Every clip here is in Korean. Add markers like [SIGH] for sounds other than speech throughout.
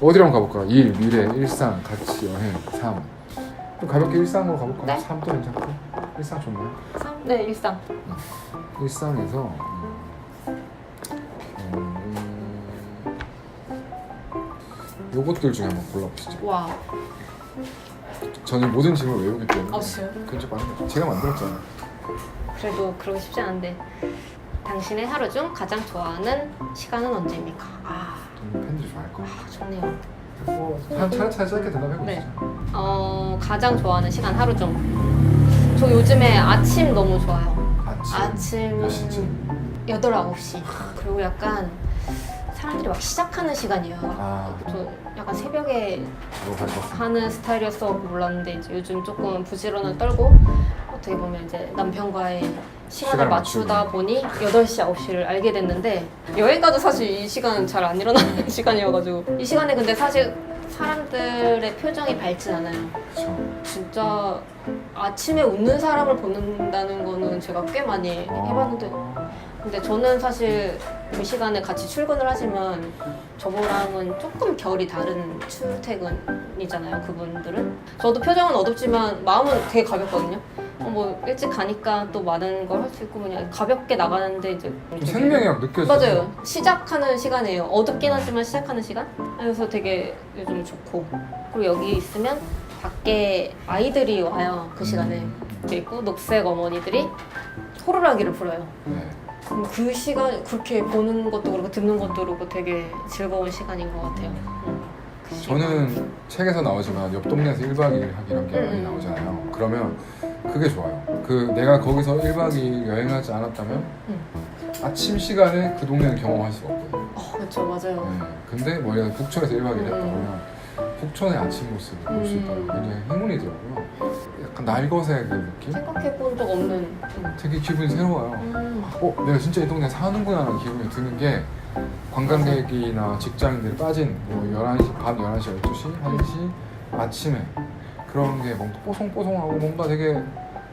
어디로 한번 가볼까? 일, 미래, 일상, 가치, 여행, 삶. 좀 가볍게 일상으로 가볼까? 네. 삶도 괜찮고. 일상 좋나요? 네 일상. 일상에서 음, 음, 요것들 중에 한번 골라보시죠. 와. 저는 모든 질문을 외우기 때문에 아, 진짜요? 근접 많은 거 제가 만들었잖아요. 그래도 그러기 쉽지 않은데. 당신의 하루 중 가장 좋아하는 시간은 언제입니까? 아, 좀 팬들이 좋아할 거. 아 좋네요. 뭐 차차차차 짧게 대답해 보시죠. 네. 어 가장 좋아하는 시간 하루 중. 저 요즘에 아침 너무 좋아요. 아침, 아침 몇 시쯤? 8, 9시. 그리고 약간 사람들이 막 시작하는 시간이에요. 아, 저 약간 새벽에 같아요. 하는 스타일이었어 몰랐는데 이제 요즘 조금 부지런을 떨고 어떻게 보면 이제 남편과의 시간을 시간을 맞추다 맞추고. 보니 8시, 9시를 알게 됐는데 여행 가도 사실 이 시간 잘안 일어나는 [LAUGHS] 시간이어가지고 이 시간에 근데 사실 사람들의 표정이 밝진 않아요. 진짜 아침에 웃는 사람을 보는다는 거는 제가 꽤 많이 아. 해봤는데 근데 저는 사실 그 시간에 같이 출근을 하지만 저거랑은 조금 결이 다른 출퇴근이잖아요 그분들은 저도 표정은 어둡지만 마음은 되게 가볍거든요 어, 뭐 일찍 가니까 또 많은 걸 할 수 있고 그냥 가볍게 나가는데 이제 좀 생명력 느껴져요. 맞아요 시작하는 시간이에요 어둡긴 하지만 시작하는 시간 그래서 되게 요즘 좋고 그리고 여기 있으면 밖에 아이들이 와요 그 시간에 이렇게 있고 녹색 어머니들이 호루라기를 불어요 네. 그럼 그 시간 그렇게 보는 것도 그렇고 듣는 것도 그렇고 되게 즐거운 시간인 것 같아요. 음. 그 시간. 저는 책에서 나오지만 옆 동네에서 1박 2일 하기 이런 게 많이 음. 나오잖아요. 그러면 그게 좋아요. 그 내가 거기서 1박 2일 여행하지 않았다면 음. 아침 시간에 그 동네는 경험할 수가 없거든요. 어, 그렇죠, 맞아요. 네. 근데 뭐 예를 들어 북촌에서 1박 2일 했다 음. 그러면 북촌의 아침 모습을 볼수 음. 있다는 게 굉장히 행운이더라고요. 약간 날것의 그 느낌? 생각해 본 적 없는. 음. 되게 기분이 새로워요. 음. 어, 내가 진짜 이 동네 사는구나 하는 기분이 드는 게 관광객이나 직장인들이 빠진 뭐 11시, 밤 11시, 12시, 1시 아침에 그런 게 뭔가 뽀송뽀송하고 뭔가 되게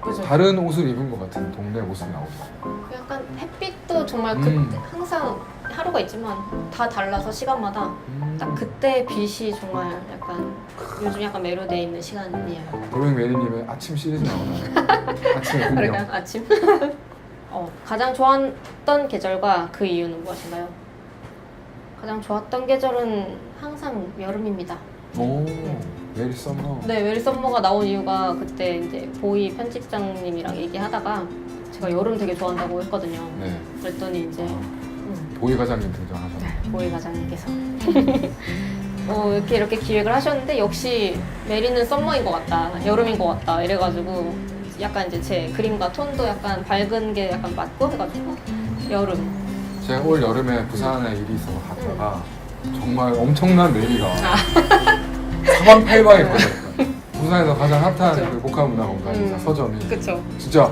그죠. 다른 옷을 입은 것 같은 동네 모습이 나오더라고요. 그 약간 햇빛도 정말 음. 그때 항상 하루가 있지만 다 달라서 시간마다 음. 딱 그때 빛이 정말 약간 요즘 약간 매료돼 있는 시간이에요. 도로잉 매니님의 아침 시리즈 나오나요? 풍경. [LAUGHS] 그러니까 아침. [LAUGHS] 어, 가장 좋았던 계절과 그 이유는 무엇인가요? 가장 좋았던 계절은 항상 여름입니다. 오, 메리 썸머. 네, 웨리 썸머가 나온 이유가 그때 이제 보이 편집장님이랑 얘기하다가 제가 여름 되게 좋아한다고 했거든요. 네. 그랬더니 이제 아, 음, 보이 과장님 등장하셨네요. 보이 과장님께서 [LAUGHS] 어, 이렇게 이렇게 기획을 하셨는데 역시 메리는 썸머인 것 같다, 여름인 것 같다 이래가지고 약간 이제 제 그림과 톤도 약간 밝은 게 약간 맞고 해가지고 여름. 제가 올 여름에 부산에 일이 있어서 갔다가 정말 엄청난 메리가 [LAUGHS] 사방팔방했거든요. [LAUGHS] 부산에서 가장 핫한 그쵸. 그 복합 문화 공간이자 음. 서점이 그쵸. 진짜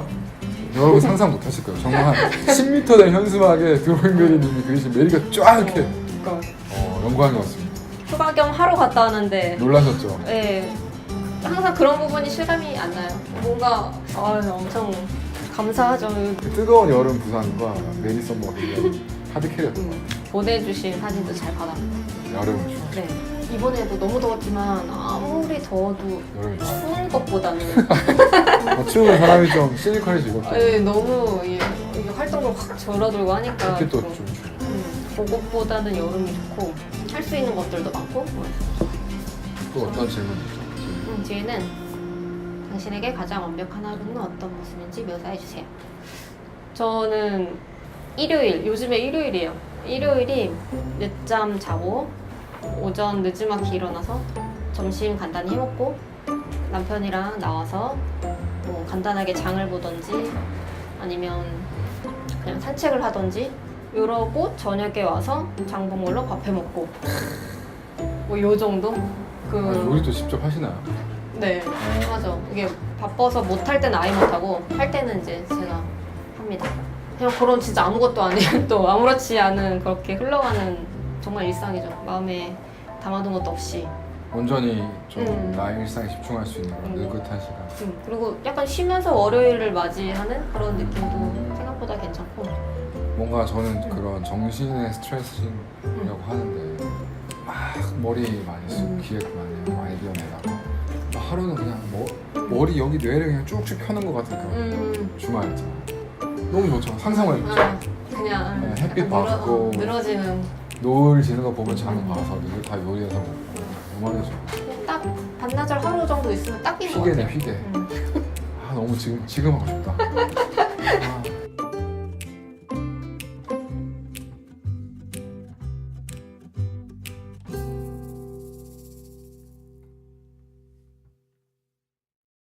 여러분 상상 못하실 거예요. 정말 한 10m 된 현수막에 드로잉 메리님이 그리신 메리가 쫙 이렇게 그러니까 어, 영광이었습니다. 휴가 겸 하러 갔다 왔는데 놀라셨죠? 예, 항상 그런 부분이 실감이 안 나요. 뭔가 아, 엄청 감사하죠. 그 뜨거운 여름 부산과 메리 썸머가 굉장히 하드캐리였던 것 같아요. 보내주신 사진도 잘 받았고. 여름은 좋아. 네. 이번에도 너무 더웠지만 아무리 더워도. 추운 것보다는 [LAUGHS] 어, 추우면 사람이 좀 시니컬해지고 [LAUGHS] 또 예, 너무 이, 이 활동을 확 줄어들고 하니까 특히 또 좀, 좀. 음, 그것보다는 여름이 좋고 할 수 있는 것들도 많고 또 어떤 질문이죠? 음, 뒤에는 당신에게 가장 완벽한 하루는 어떤 모습인지 묘사해 주세요. 저는 일요일, 요즘에 일요일이에요. 일요일이 늦잠 자고 오전 늦지막히 일어나서 점심 간단히 해먹고 남편이랑 나와서 뭐 간단하게 장을 보던지 아니면 그냥 산책을 하던지 이러고 저녁에 와서 장본걸로 밥 해먹고 뭐 요 정도? 그 아, 요리도 직접 하시나요? 네, 맞아. 이게 바빠서 못 할 때는 아예 못 하고 할 때는 이제 제가 합니다. 그냥 그런 진짜 아무것도 아니고 [LAUGHS] 또 아무렇지 않은 그렇게 흘러가는 정말 일상이죠. 마음에 담아둔 것도 없이. 온전히 좀 음. 나의 일상에 집중할 수 있는 그런 음. 느긋한 시간. 음, 그리고 약간 쉬면서 월요일을 맞이하는 그런 느낌도 생각보다 괜찮고. 뭔가 저는 그런 정신의 스트레칭이라고 음. 하는데 막 머리 많이 쓰고 음. 기획 많이 하고 아이디어 내다가 하루는 그냥 뭐, 머리 여기 뇌를 그냥 쭉쭉 펴는 것 같은 그런 음. 주말이잖아. 너무 좋죠. 상상을 해보죠. 아, 그냥 음, 네, 햇빛 약간 늘어- 받고. 어, 늘어 지는 노을 지는 거 보면 잠 음. 와서 이거 다 요리해서 먹고 음악이죠. 딱 반나절 하루 정도 있으면 딱인 것 휘게네 같아요. 휘게. 음. 아 너무 지금 지금 하고 싶다. 아 [LAUGHS]